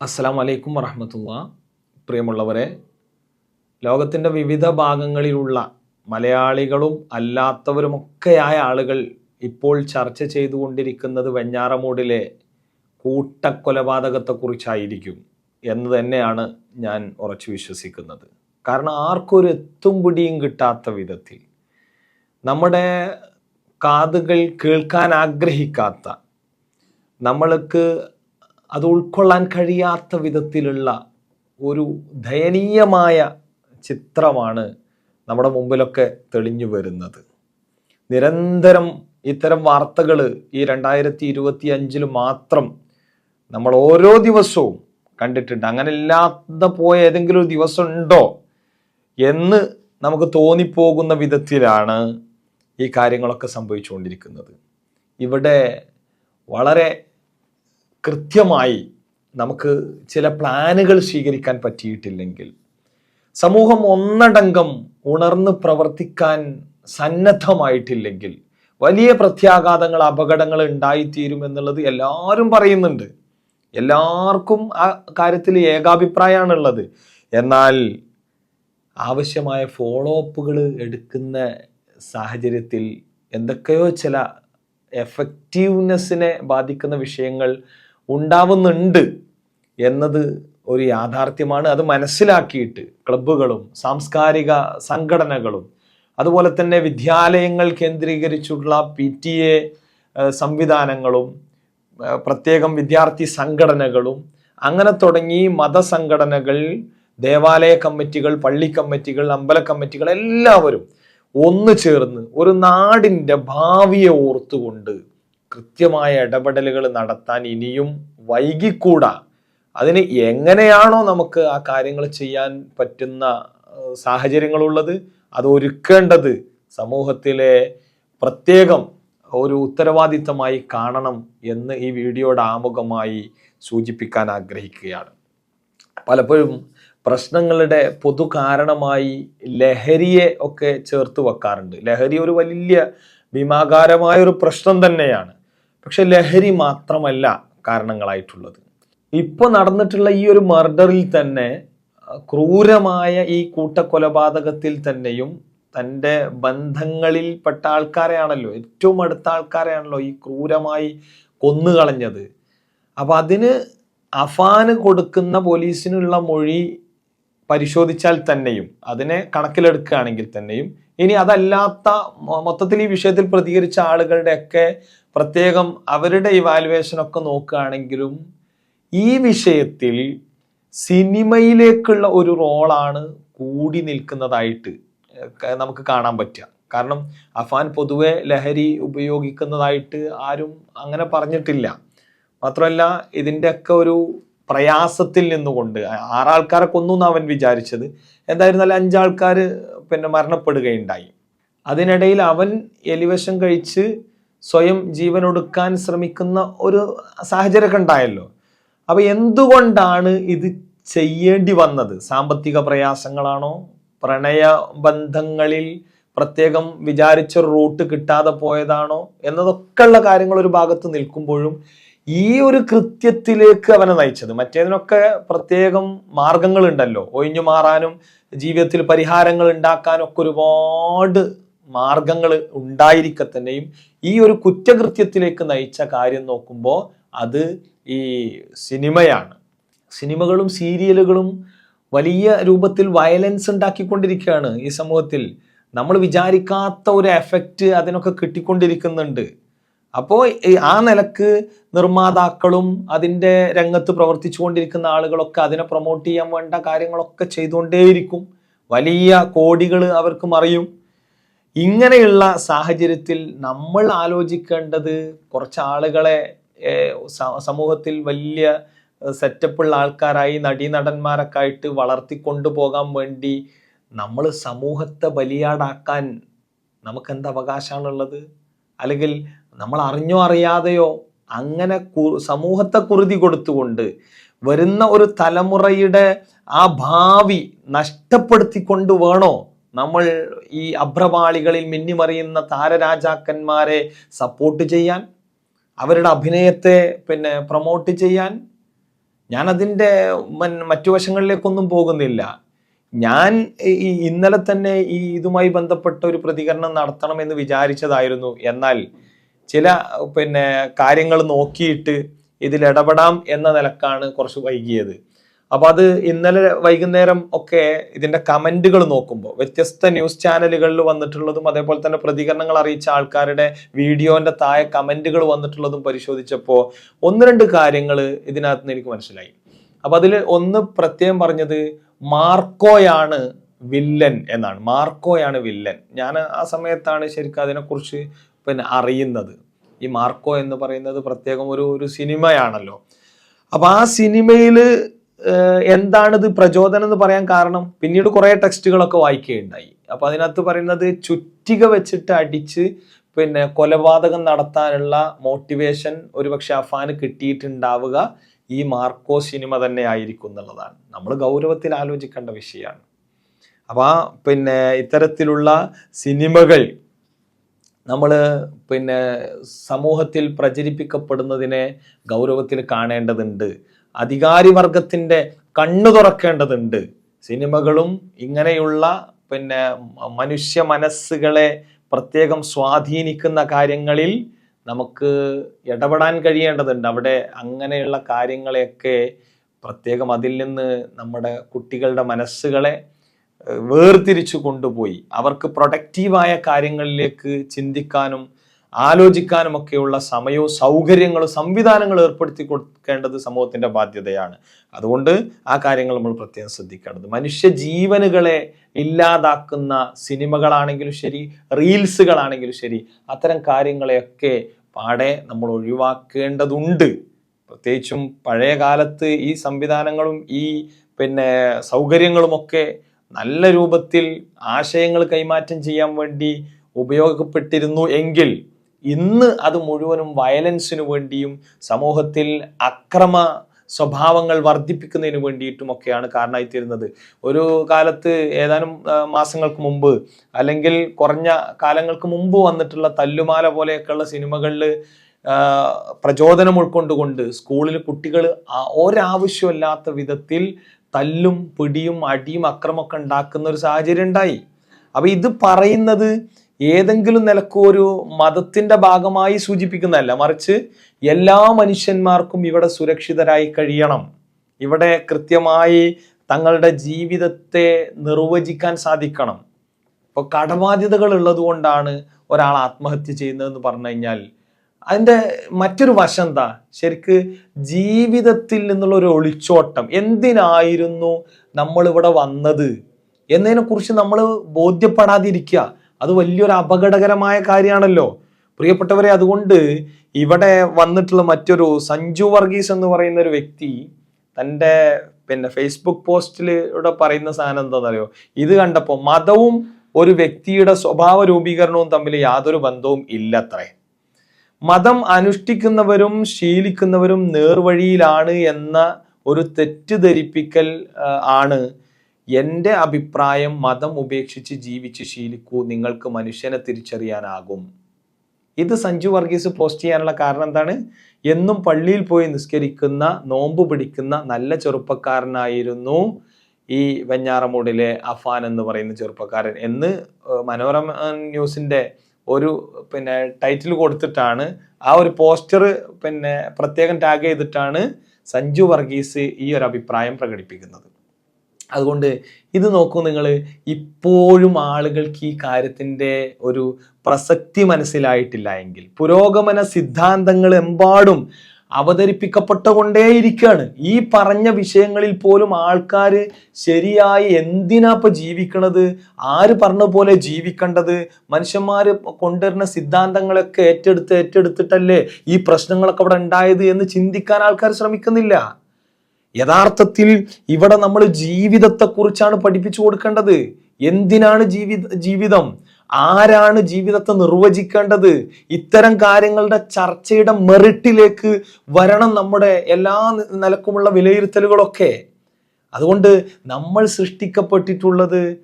അസ്സാം വലൈക്കും വറഹമത്തുള്ള. പ്രിയമുള്ളവരെ ലോകത്തിന്റെ വിവിധ ഭാഗങ്ങളിലുള്ള മലയാളികളും അല്ലാത്തവരുമൊക്കെയായ ആളുകൾ ഇപ്പോൾ ചർച്ച ചെയ്തുകൊണ്ടിരിക്കുന്നത് വെഞ്ഞാറമൂടിലെ കൂട്ടക്കൊലപാതകത്തെക്കുറിച്ചായിരിക്കും എന്ന് തന്നെയാണ് ഞാൻ ഉറച്ചു വിശ്വസിക്കുന്നത്. കാരണം ആർക്കൊരു എത്തും പിടിയും കിട്ടാത്ത വിധത്തിൽ നമ്മുടെ കാതുകൾ കേൾക്കാൻ ആഗ്രഹിക്കാത്ത നമ്മൾക്ക് അത് ഉൾക്കൊള്ളാൻ കഴിയാത്ത വിധത്തിലുള്ള ഒരു ദയനീയമായ ചിത്രമാണ് നമ്മുടെ മുമ്പിലൊക്കെ തെളിഞ്ഞു വരുന്നത്. നിരന്തരം ഇത്തരം വാർത്തകൾ ഈ രണ്ടായിരത്തി ഇരുപത്തി അഞ്ചിൽ മാത്രം നമ്മൾ ഓരോ ദിവസവും കണ്ടിട്ടുണ്ട്. അങ്ങനെ ഇല്ലാതെ പോയ ഏതെങ്കിലും ഒരു ദിവസം ഉണ്ടോ എന്ന് നമുക്ക് തോന്നിപ്പോകുന്ന വിധത്തിലാണ് ഈ കാര്യങ്ങളൊക്കെ സംഭവിച്ചുകൊണ്ടിരിക്കുന്നത്. ഇവിടെ വളരെ കൃത്യമായി നമുക്ക് ചില പ്ലാനുകൾ സ്വീകരിക്കാൻ പറ്റിയിട്ടില്ലെങ്കിൽ സമൂഹം ഒന്നടങ്കം ഉണർന്ന് പ്രവർത്തിക്കാൻ സന്നദ്ധമായിട്ടില്ലെങ്കിൽ വലിയ പ്രത്യാഘാതങ്ങൾ അപകടങ്ങൾ ഉണ്ടായിത്തീരും എന്നുള്ളത് എല്ലാവരും പറയുന്നുണ്ട്. എല്ലാവർക്കും ആ കാര്യത്തിൽ ഏകാഭിപ്രായമാണുള്ളത്. എന്നാൽ ആവശ്യമായ ഫോളോ അപ്പുകൾ എടുക്കുന്ന സാഹചര്യത്തിൽ എന്തൊക്കെയോ ചില എഫക്റ്റീവ്നെസ്സിനെ ബാധിക്കുന്ന വിഷയങ്ങൾ ഉണ്ടാവുന്നുണ്ട് എന്നത് ഒരു യാഥാർത്ഥ്യമാണ്. അത് മനസ്സിലാക്കിയിട്ട് ക്ലബ്ബുകളും സാംസ്കാരിക സംഘടനകളും അതുപോലെ തന്നെ വിദ്യാലയങ്ങൾ കേന്ദ്രീകരിച്ചുള്ള പി ടി എ സംവിധാനങ്ങളും പ്രത്യേകം വിദ്യാർത്ഥി സംഘടനകളും അങ്ങനെ തുടങ്ങി മതസംഘടനകൾ ദേവാലയ കമ്മിറ്റികൾ പള്ളി കമ്മിറ്റികൾ അമ്പല കമ്മിറ്റികൾ എല്ലാവരും ഒന്നു ചേർന്ന് ഒരു നാടിന്റെ ഭാവിയെ ഓർത്തുകൊണ്ട് കൃത്യമായ ഇടപെടലുകൾ നടത്താൻ ഇനിയും വൈകിക്കൂടാ. അതിന് എങ്ങനെയാണോ നമുക്ക് ആ കാര്യങ്ങൾ ചെയ്യാൻ പറ്റുന്ന സാഹചര്യങ്ങളുള്ളത് അത് ഒരുക്കേണ്ടത് സമൂഹത്തിലെ പ്രത്യേകം ഒരു ഉത്തരവാദിത്തമായി കാണണം എന്ന് ഈ വീഡിയോയുടെ ആമുഖമായി സൂചിപ്പിക്കാൻ ആഗ്രഹിക്കുകയാണ്. പലപ്പോഴും പ്രശ്നങ്ങളുടെ പൊതു കാരണമായി ലഹരിയെ ഒക്കെ ചേർത്ത് വെക്കാറുണ്ട്. ലഹരി ഒരു വലിയ ഭീമാകാരമായ ഒരു പ്രശ്നം തന്നെയാണ്. പക്ഷെ ലഹരി മാത്രമല്ല കാരണങ്ങളായിട്ടുള്ളത്. ഇപ്പൊ നടന്നിട്ടുള്ള ഈ ഒരു മർഡറിൽ തന്നെ ക്രൂരമായ ഈ കൂട്ടക്കൊലപാതകത്തിൽ തന്നെയും തന്റെ ബന്ധങ്ങളിൽപ്പെട്ട ആൾക്കാരെയാണല്ലോ ഏറ്റവും അടുത്ത ആൾക്കാരെയാണല്ലോ ഈ ക്രൂരമായി കൊന്നുകളഞ്ഞത്. അപ്പൊ അതിന് അഫാന് കൊടുക്കുന്ന പോലീസിനുള്ള മൊഴി പരിശോധിച്ചാൽ തന്നെയും അതിനെ കണക്കിലെടുക്കുകയാണെങ്കിൽ തന്നെയും ഇനി അതല്ലാത്ത മൊത്തത്തിൽ ഈ വിഷയത്തിൽ പ്രതികരിച്ച ആളുകളുടെയൊക്കെ പ്രത്യേകം അവരുടെ ഇവാലുവേഷൻ ഒക്കെ നോക്കുകയാണെങ്കിലും ഈ വിഷയത്തിൽ സിനിമയിലേക്കുള്ള ഒരു റോളാണ് കൂടി നിൽക്കുന്നതായിട്ട് നമുക്ക് കാണാൻ പറ്റുക. കാരണം അഫാൻ പൊതുവെ ലഹരി ഉപയോഗിക്കുന്നതായിട്ട് ആരും അങ്ങനെ പറഞ്ഞിട്ടില്ല. മാത്രമല്ല ഇതിന്റെയൊക്കെ ഒരു പ്രയാസത്തിൽ നിന്നുകൊണ്ട് ആറാൾക്കാരെ കൊന്നു അവൻ വിചാരിച്ചത്. എന്തായിരുന്നാലും അഞ്ചാൾക്കാർ പിന്നെ മരണപ്പെടുകയുണ്ടായി. അതിനിടയിൽ അവൻ എലിവശം കഴിച്ച് സ്വയം ജീവനൊടുക്കാൻ ശ്രമിക്കുന്ന ഒരു സാഹചര്യമൊക്കെ ഉണ്ടായല്ലോ അപ്പൊ എന്തുകൊണ്ടാണ് ഇത് ചെയ്യേണ്ടി വന്നത്? സാമ്പത്തിക പ്രയാസങ്ങളാണോ? പ്രണയ ബന്ധങ്ങളിൽ പ്രത്യേകം വിചാരിച്ച റൂട്ട് കിട്ടാതെ പോയതാണോ? എന്നതൊക്കെയുള്ള കാര്യങ്ങൾ ഒരു ഭാഗത്ത് നിൽക്കുമ്പോഴും ഈ ഒരു കൃത്യത്തിലേക്ക് അവനെ നയിച്ചത്. മറ്റേതിനൊക്കെ പ്രത്യേകം മാർഗങ്ങളുണ്ടല്ലോ. ഒഴിഞ്ഞു മാറാനും ജീവിതത്തിൽ പരിഹാരങ്ങൾ ഉണ്ടാക്കാനും ഒക്കെ ഒരുപാട് മാർഗങ്ങൾ ഉണ്ടായിരിക്കെ തന്നെയും ഈ ഒരു കുറ്റകൃത്യത്തിലേക്ക് നയിച്ച കാര്യം നോക്കുമ്പോൾ അത് ഈ സിനിമയാണ്. സിനിമകളും സീരിയലുകളും വലിയ രൂപത്തിൽ വയലൻസ് ഉണ്ടാക്കിക്കൊണ്ടിരിക്കുകയാണ് ഈ സമൂഹത്തിൽ. നമ്മൾ വിചാരിക്കാത്ത ഒരു എഫക്റ്റ് അതിനൊക്കെ കിട്ടിക്കൊണ്ടിരിക്കുന്നുണ്ട്. അപ്പോൾ ആ നിലയ്ക്ക് നിർമ്മാതാക്കളും അതിന്റെ രംഗത്ത് പ്രവർത്തിച്ചു കൊണ്ടിരിക്കുന്ന ആളുകളൊക്കെ അതിനെ പ്രൊമോട്ട് ചെയ്യാൻ വേണ്ട കാര്യങ്ങളൊക്കെ ചെയ്തുകൊണ്ടേയിരിക്കും. വലിയ കോടികൾ അവർക്ക് മറിയും. ഇങ്ങനെയുള്ള സാഹചര്യത്തിൽ നമ്മൾ ആലോചിക്കേണ്ടത് കുറച്ച് ആളുകളെ സമൂഹത്തിൽ വലിയ സെറ്റപ്പുള്ള ആൾക്കാരായി നടീനടന്മാരൊക്കെ ആയിട്ട് വളർത്തിക്കൊണ്ടു പോകാൻ വേണ്ടി നമ്മൾ സമൂഹത്തെ ബലിയാടാക്കാൻ നമുക്ക് എന്ത് അവകാശമാണുള്ളത്? അല്ലെങ്കിൽ നമ്മൾ അറിഞ്ഞോ അറിയാതെയോ അങ്ങനെ സമൂഹത്തെ കുറുതി കൊടുത്തുകൊണ്ട് വരുന്ന ഒരു തലമുറയുടെ ആ ഭാവി നഷ്ടപ്പെടുത്തിക്കൊണ്ട് വേണോ? നമ്മൾ ഈ അഭ്രപാളികളിൽ മിന്നിമറിയുന്ന താരരാജാക്കന്മാരെ സപ്പോർട്ട് ചെയ്യാൻ അവരുടെ അഭിനയത്തെ പിന്നെ പ്രൊമോട്ട് ചെയ്യാൻ ഞാൻ അതിന്റെ മറ്റു വശങ്ങളിലേക്കൊന്നും പോകുന്നില്ല. ഞാൻ ഈ ഇന്നലെ തന്നെ ഈ ഇതുമായി ബന്ധപ്പെട്ട ഒരു പ്രതികരണം നടത്തണമെന്ന് വിചാരിച്ചതായിരുന്നു. എന്നാൽ ചില പിന്നെ കാര്യങ്ങൾ നോക്കിയിട്ട് ഇതിൽ ഇടപെടാം എന്ന നിലക്കാണ് കുറച്ച് വൈകിയത്. അപ്പൊ അത് ഇന്നലെ വൈകുന്നേരം ഒക്കെ ഇതിന്റെ കമന്റുകൾ നോക്കുമ്പോൾ വ്യത്യസ്ത ന്യൂസ് ചാനലുകളിൽ വന്നിട്ടുള്ളതും അതേപോലെ തന്നെ പ്രതികരണങ്ങൾ അറിയിച്ച ആൾക്കാരുടെ വീഡിയോന്റെ താഴെ കമന്റുകൾ വന്നിട്ടുള്ളതും പരിശോധിച്ചപ്പോൾ ഒന്ന് രണ്ട് കാര്യങ്ങൾ ഇതിനകത്ത് നിന്ന് എനിക്ക് മനസ്സിലായി. അപ്പൊ അതിൽ ഒന്ന് പ്രത്യേകം പറഞ്ഞത് മാർക്കോയാണ് വില്ലൻ എന്നാണ്. മാർക്കോയാണ് വില്ലൻ. ഞാൻ ആ സമയത്താണ് ശരിക്കും അതിനെക്കുറിച്ച് പിന്നെ അറിയുന്നത്. ഈ മാർക്കോ എന്ന് പറയുന്നത് പ്രത്യേകം ഒരു ഒരു സിനിമയാണല്ലോ. അപ്പൊ ആ സിനിമയിൽ എന്താണിത് പ്രചോദനം എന്ന് പറയാൻ കാരണം? പിന്നീട് കുറേ ടെക്സ്റ്റുകളൊക്കെ വായിക്കുകയുണ്ടായി. അപ്പൊ അതിനകത്ത് പറയുന്നത് ചുറ്റിക വെച്ചിട്ട് അടിച്ച് പിന്നെ കൊലപാതകം നടത്താനുള്ള മോട്ടിവേഷൻ ഒരുപക്ഷെ അഫാന് കിട്ടിയിട്ടുണ്ടാവുക ഈ മാർക്കോ സിനിമ തന്നെ ആയിരിക്കും എന്നുള്ളതാണ്. നമ്മൾ ഗൗരവത്തിൽ ആലോചിക്കേണ്ട വിഷയമാണ്. അപ്പൊ പിന്നെ ഇത്തരത്തിലുള്ള സിനിമകൾ നമ്മൾ പിന്നെ സമൂഹത്തിൽ പ്രചരിപ്പിക്കപ്പെടുന്നതിനെ ഗൗരവത്തിൽ കാണേണ്ടതുണ്ട്. അധികാരി വർഗത്തിന്റെ കണ്ണു തുറക്കേണ്ടതുണ്ട്. സിനിമകളും ഇങ്ങനെയുള്ള പിന്നെ മനുഷ്യ മനസ്സുകളെ പ്രത്യേകം സ്വാധീനിക്കുന്ന കാര്യങ്ങളിൽ നമുക്ക് ഇടപെടാൻ കഴിയേണ്ടതുണ്ട്. അവിടെ അങ്ങനെയുള്ള കാര്യങ്ങളെയൊക്കെ പ്രത്യേകം അതിൽ നിന്ന് നമ്മുടെ കുട്ടികളുടെ മനസ്സുകളെ വേർതിരിച്ചു കൊണ്ടുപോയി. അവർക്ക് പ്രൊഡക്റ്റീവായ കാര്യങ്ങളിലേക്ക് ചിന്തിക്കാനും ആലോചിക്കാനും ഒക്കെയുള്ള സമയവും സൗകര്യങ്ങളും സംവിധാനങ്ങളും ഏർപ്പെടുത്തി കൊടുക്കേണ്ടത് സമൂഹത്തിന്റെ ബാധ്യതയാണ്. അതുകൊണ്ട് ആ കാര്യങ്ങൾ നമ്മൾ പ്രത്യേകം ശ്രദ്ധിക്കേണ്ടത്. മനുഷ്യ ജീവനുകളെ ഇല്ലാതാക്കുന്ന സിനിമകളാണെങ്കിലും ശരി റീൽസുകളാണെങ്കിലും ശരി അത്തരം കാര്യങ്ങളെയൊക്കെ പാടെ നമ്മൾ ഒഴിവാക്കേണ്ടതുണ്ട്. പ്രത്യേകിച്ചും പഴയ കാലത്ത് ഈ സംവിധാനങ്ങളും ഈ പിന്നെ സൗകര്യങ്ങളുമൊക്കെ നല്ല രൂപത്തിൽ ആശയങ്ങൾ കൈമാറ്റം ചെയ്യാൻ വേണ്ടി ഉപയോഗപ്പെട്ടിരുന്നു എങ്കിൽ ഇന്ന് അത് മുഴുവനും വയലൻസിനു വേണ്ടിയും സമൂഹത്തിൽ അക്രമ സ്വഭാവങ്ങൾ വർദ്ധിപ്പിക്കുന്നതിന് വേണ്ടിയിട്ടുമൊക്കെയാണ് കാരണമായിത്തീരുന്നത്. ഒരു കാലത്ത് ഏതാനും മാസങ്ങൾക്ക് മുമ്പ് അല്ലെങ്കിൽ കുറഞ്ഞ കാലങ്ങൾക്ക് മുമ്പ് വന്നിട്ടുള്ള തല്ലുമാല പോലെയൊക്കെയുള്ള സിനിമകളിൽ പ്രചോദനം ഉൾക്കൊണ്ടുകൊണ്ട് സ്കൂളിൽ കുട്ടികൾ ഒരാവശ്യമില്ലാത്ത വിധത്തിൽ തല്ലും പിടിയും അടിയും അക്രമമൊക്കെ ഉണ്ടാക്കുന്ന ഒരു സാഹചര്യം ഉണ്ടായി. അപ്പൊ ഇത് പറയുന്നത് ഏതെങ്കിലും നിലയ്ക്ക് ഒരു മതത്തിന്റെ ഭാഗമായി സൂചിപ്പിക്കുന്നതല്ല. മറിച്ച് എല്ലാ മനുഷ്യന്മാർക്കും ഇവിടെ സുരക്ഷിതരായി കഴിയണം. ഇവിടെ കൃത്യമായി തങ്ങളുടെ ജീവിതത്തെ നിർവചിക്കാൻ സാധിക്കണം. ഇപ്പൊ കടബാധ്യതകൾ ഉള്ളത് കൊണ്ടാണ് ഒരാൾ ആത്മഹത്യ ചെയ്യുന്നതെന്ന് പറഞ്ഞു കഴിഞ്ഞാൽ അതിന്റെ മറ്റൊരു വശം എന്താ? ശരിക്ക് ജീവിതത്തിൽ നിന്നുള്ള ഒരു ഒളിച്ചോട്ടം. എന്തിനായിരുന്നു നമ്മളിവിടെ വന്നത്? എന്നതിനെ കുറിച്ച് നമ്മൾ ബോധ്യപ്പെടാതിരിക്കുക. അത് വലിയൊരു അപകടകരമായ കാര്യമാണല്ലോ. പ്രിയപ്പെട്ടവരെ അതുകൊണ്ട് ഇവിടെ വന്നിട്ടുള്ള മറ്റൊരു സഞ്ജു വർഗീസ് എന്ന് പറയുന്ന ഒരു വ്യക്തി തന്റെ പിന്നെ ഫേസ്ബുക്ക് പോസ്റ്റിൽ പറയുന്ന സാധനം എന്താണെന്നറിയോ? ഇത് കണ്ടപ്പോൾ മതവും ഒരു വ്യക്തിയുടെ സ്വഭാവ രൂപീകരണവും തമ്മിൽ യാതൊരു ബന്ധവും ഇല്ലത്രേ. മതം അനുഷ്ഠിക്കുന്നവരും ശീലിക്കുന്നവരും നേർവഴിയിലാണ് എന്ന ഒരു തെറ്റിദ്ധരിപ്പിക്കൽ ആണ് എന്റെ അഭിപ്രായം മതം ഉപേക്ഷിച്ച് ജീവിച്ച് ശീലിക്കൂ. നിങ്ങൾക്ക് മനുഷ്യനെ തിരിച്ചറിയാനാകും. ഇത് സഞ്ജു വർഗീസ് പോസ്റ്റ് ചെയ്യാനുള്ള കാരണം എന്താണ്? എന്നും പള്ളിയിൽ പോയി നിസ്കരിക്കുന്ന നോമ്പ് പിടിക്കുന്ന നല്ല ചെറുപ്പക്കാരനായിരുന്നു ഈ വെഞ്ഞാറമൂടിലെ അഫാൻ എന്ന് പറയുന്ന ചെറുപ്പക്കാരൻ എന്ന് മനോരമ ന്യൂസിന്റെ ഒരു പിന്നെ ടൈറ്റിൽ കൊടുത്തിട്ടാണ് ആ ഒരു പോസ്റ്റർ പിന്നെ പ്രത്യേകം ടാഗ് ചെയ്തിട്ടാണ് സഞ്ജു വർഗീസ് ഈ ഒരു അഭിപ്രായം പ്രകടിപ്പിക്കുന്നത്. അതുകൊണ്ട് ഇത് നോക്കൂ നിങ്ങൾ ഇപ്പോഴും ആളുകൾക്ക് ഈ കാര്യത്തിന്റെ ഒരു പ്രസക്തി മനസ്സിലായിട്ടില്ല എങ്കിൽ. പുരോഗമന സിദ്ധാന്തങ്ങൾ എമ്പാടും അവതരിപ്പിക്കപ്പെട്ടുകൊണ്ടേയിരിക്കുകയാണ്. ഈ പറഞ്ഞ വിഷയങ്ങളിൽ പോലും ആൾക്കാർ ശരിയായി എന്തിനാ ഇപ്പം ജീവിക്കണത്? ആര് പറഞ്ഞ പോലെ ജീവിക്കേണ്ടത്? മനുഷ്യന്മാർ കൊണ്ടുവരുന്ന സിദ്ധാന്തങ്ങളൊക്കെ ഏറ്റെടുത്ത് ഏറ്റെടുത്തിട്ടല്ലേ ഈ പ്രശ്നങ്ങളൊക്കെ അവിടെ ഉണ്ടായത് എന്ന് ചിന്തിക്കാൻ ആൾക്കാർ ശ്രമിക്കുന്നില്ല. യഥാർത്ഥത്തിൽ ഇവിടെ നമ്മൾ ജീവിതത്തെക്കുറിച്ചാണ് പഠിപ്പിച്ചു കൊടുക്കേണ്ടത്. എന്തിനാണ് ജീവിത ജീവിതം? ആരാണ് ജീവിതത്തെ നിർവചിക്കേണ്ടത്? ഇത്തരം കാര്യങ്ങളുടെ ചർച്ചയുടെ മെറിറ്റിലേക്ക് വരണം നമ്മുടെ എല്ലാ നിലക്കുമുള്ള വിലയിരുത്തലുകളൊക്കെ. അതുകൊണ്ട് നമ്മൾ സൃഷ്ടിക്കപ്പെട്ടിട്ടുള്ളത്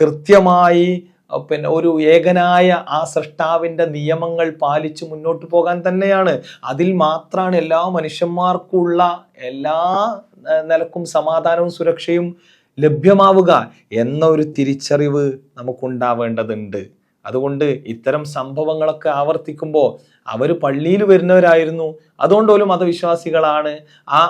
കൃത്യമായി പിന്നെ ഒരു ഏകനായ ആ സൃഷ്ടാവിന്റെ നിയമങ്ങൾ പാലിച്ച് മുന്നോട്ട് പോകാൻ തന്നെയാണ്. അതിൽ മാത്രമാണ് എല്ലാ മനുഷ്യന്മാർക്കുള്ള എല്ലാ നിലക്കും സമാധാനവും സുരക്ഷയും ലഭ്യമാവുക എന്ന ഒരു തിരിച്ചറിവ് നമുക്കുണ്ടാവേണ്ടതുണ്ട്. അതുകൊണ്ട് ഇത്തരം സംഭവങ്ങളൊക്കെ ആവർത്തിക്കുമ്പോൾ അവർ പള്ളിയിൽ വരുന്നവരായിരുന്നു. അതുകൊണ്ട് പോലും മതവിശ്വാസികളാണ്. ആ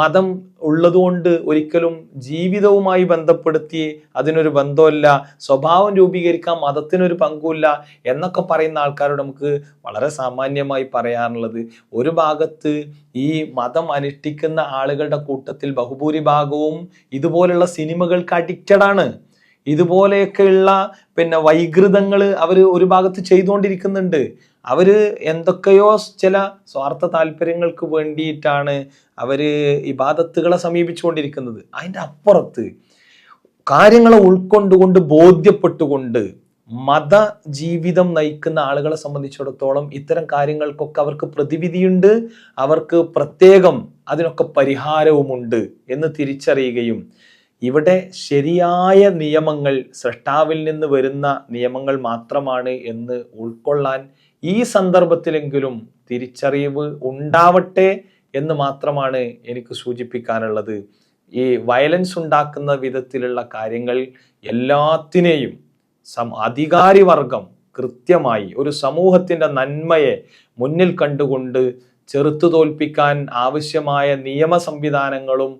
മതം ഉള്ളതുകൊണ്ട് ഒരിക്കലും ജീവിതവുമായി ബന്ധപ്പെടുത്തി അതിനൊരു ബന്ധമില്ല സ്വഭാവം രൂപീകരിക്കാൻ മതത്തിനൊരു പങ്കുമില്ല എന്നൊക്കെ പറയുന്ന ആൾക്കാരോട് നമുക്ക് വളരെ സാമാന്യമായി പറയാനുള്ളത്. ഒരു ഭാഗത്ത് ഈ മതം അനുഷ്ഠിക്കുന്ന ആളുകളുടെ കൂട്ടത്തിൽ ബഹുഭൂരിഭാഗവും ഇതുപോലുള്ള സിനിമകൾക്ക് അഡിക്റ്റഡ് ആണ്. ഇതുപോലെയൊക്കെയുള്ള പിന്നെ വൈകൃതങ്ങൾ അവർ ഒരു ഭാഗത്ത് ചെയ്തുകൊണ്ടിരിക്കുന്നുണ്ട്. അവർ എന്തൊക്കെയോ ചില സ്വാർത്ഥ താല്പര്യങ്ങൾക്ക് വേണ്ടിയിട്ടാണ് അവർ ഇബാദത്തുകളെ സമീപിച്ചുകൊണ്ടിരിക്കുന്നത്. അതിന്റെ അപ്പുറത്ത് കാര്യങ്ങളെ ഉൾക്കൊണ്ടുകൊണ്ട് ബോധ്യപ്പെട്ടുകൊണ്ട് മത ജീവിതം നയിക്കുന്ന ആളുകളെ സംബന്ധിച്ചിടത്തോളം ഇത്തരം കാര്യങ്ങൾക്കൊക്കെ അവർക്ക് പ്രതിവിധിയുണ്ട് അവർക്ക് പ്രത്യേകം അതിനൊക്കെ പരിഹാരവുമുണ്ട് എന്ന് തിരിച്ചറിയുകയും ഇവിടെ ശരിയായ നിയമങ്ങൾ സൃഷ്ടാവിൽ നിന്ന് വരുന്ന നിയമങ്ങൾ മാത്രമാണ് എന്ന് ഉൾക്കൊള്ളാൻ ഈ സന്ദർഭത്തിലെങ്കിലും തിരിച്ചറിവ് ഉണ്ടാവട്ടെ എന്ന് മാത്രമാണ് എനിക്ക് സൂചിപ്പിക്കാനുള്ളത്. ഈ വയലൻസ് ഉണ്ടാക്കുന്ന വിധത്തിലുള്ള കാര്യങ്ങൾ എല്ലാത്തിനെയും സം അധികാരിവർഗം കൃത്യമായി ഒരു സമൂഹത്തിന്റെ നന്മയെ മുന്നിൽ കണ്ടുകൊണ്ട് ചെറുത്തു തോൽപ്പിക്കാൻ ആവശ്യമായ നിയമ സംവിധാനങ്ങളും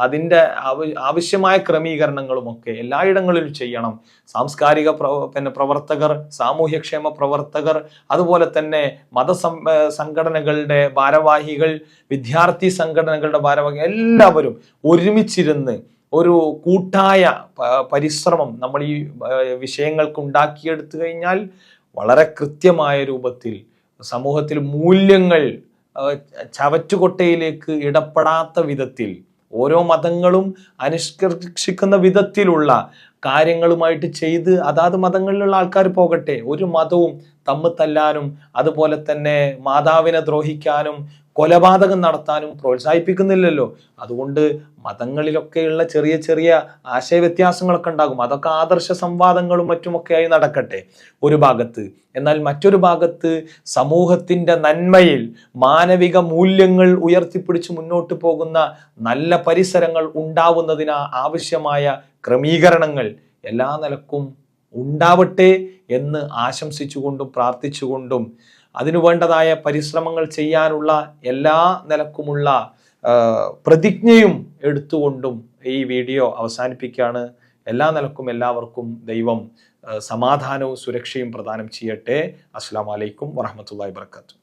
അതിന്റെ ആവ- ആവശ്യമായ ക്രമീകരണങ്ങളും ഒക്കെ എല്ലായിടങ്ങളിലും ചെയ്യണം. സാംസ്കാരിക പിന്നെ പ്രവർത്തകർ സാമൂഹ്യക്ഷേമ പ്രവർത്തകർ അതുപോലെ തന്നെ മതസം സംഘടനകളുടെ ഭാരവാഹികൾ വിദ്യാർത്ഥി സംഘടനകളുടെ ഭാരവാഹികൾ എല്ലാവരും ഒരുമിച്ചിരുന്ന് ഒരു കൂട്ടായ പരിശ്രമം നമ്മൾ ഈ വിഷയങ്ങൾക്ക് ഉണ്ടാക്കിയെടുത്തു കഴിഞ്ഞാൽ വളരെ കൃത്യമായ രൂപത്തിൽ സമൂഹത്തിൽ മൂല്യങ്ങൾ ചവറ്റുകൊട്ടയിലേക്ക് ഇടപെടാത്ത വിധത്തിൽ ഓരോ മതങ്ങളും അനുഷ്കർഷിക്കുന്ന വിധത്തിലുള്ള കാര്യങ്ങളുമായിട്ട് ചെയ്ത് അതാത് മതങ്ങളിലുള്ള ആൾക്കാർ പോകട്ടെ. ഒരു മതവും തമ്മിൽ തല്ലാനും അതുപോലെ തന്നെ മാതാവിനെ ദ്രോഹിക്കാനും കൊലപാതകം നടത്താനും പ്രോത്സാഹിപ്പിക്കുന്നില്ലല്ലോ. അതുകൊണ്ട് മതങ്ങളിലൊക്കെയുള്ള ചെറിയ ചെറിയ ആശയവ്യത്യാസങ്ങളൊക്കെ ഉണ്ടാകും. അതൊക്കെ ആദർശ സംവാദങ്ങളും മറ്റുമൊക്കെ ആയി നടക്കട്ടെ. ഒരു ഭാഗത്ത്. എന്നാൽ മറ്റൊരു ഭാഗത്ത് സമൂഹത്തിന്റെ നന്മയിൽ മാനവിക മൂല്യങ്ങൾ ഉയർത്തിപ്പിടിച്ച് മുന്നോട്ട് പോകുന്ന നല്ല പരിസരങ്ങൾ ഉണ്ടാവുന്നതിന് ആവശ്യമായ ക്രമീകരണങ്ങൾ എല്ലാ നിലക്കും ഉണ്ടാവട്ടെ എന്ന് ആശംസിച്ചുകൊണ്ടും പ്രാർത്ഥിച്ചുകൊണ്ടും അതിനു വേണ്ടതായ പരിശ്രമങ്ങൾ ചെയ്യാനുള്ള എല്ലാ നിലക്കുമുള്ള പ്രതിജ്ഞയും എടുത്തുകൊണ്ടും ഈ വീഡിയോ അവസാനിപ്പിക്കുകയാണ്. എല്ലാ നിലക്കും എല്ലാവർക്കും ദൈവം സമാധാനവും സുരക്ഷയും പ്രദാനം ചെയ്യട്ടെ. അസ്സാം വലൈക്കും വറഹമത്തല്ലാ വർക്കാത്തു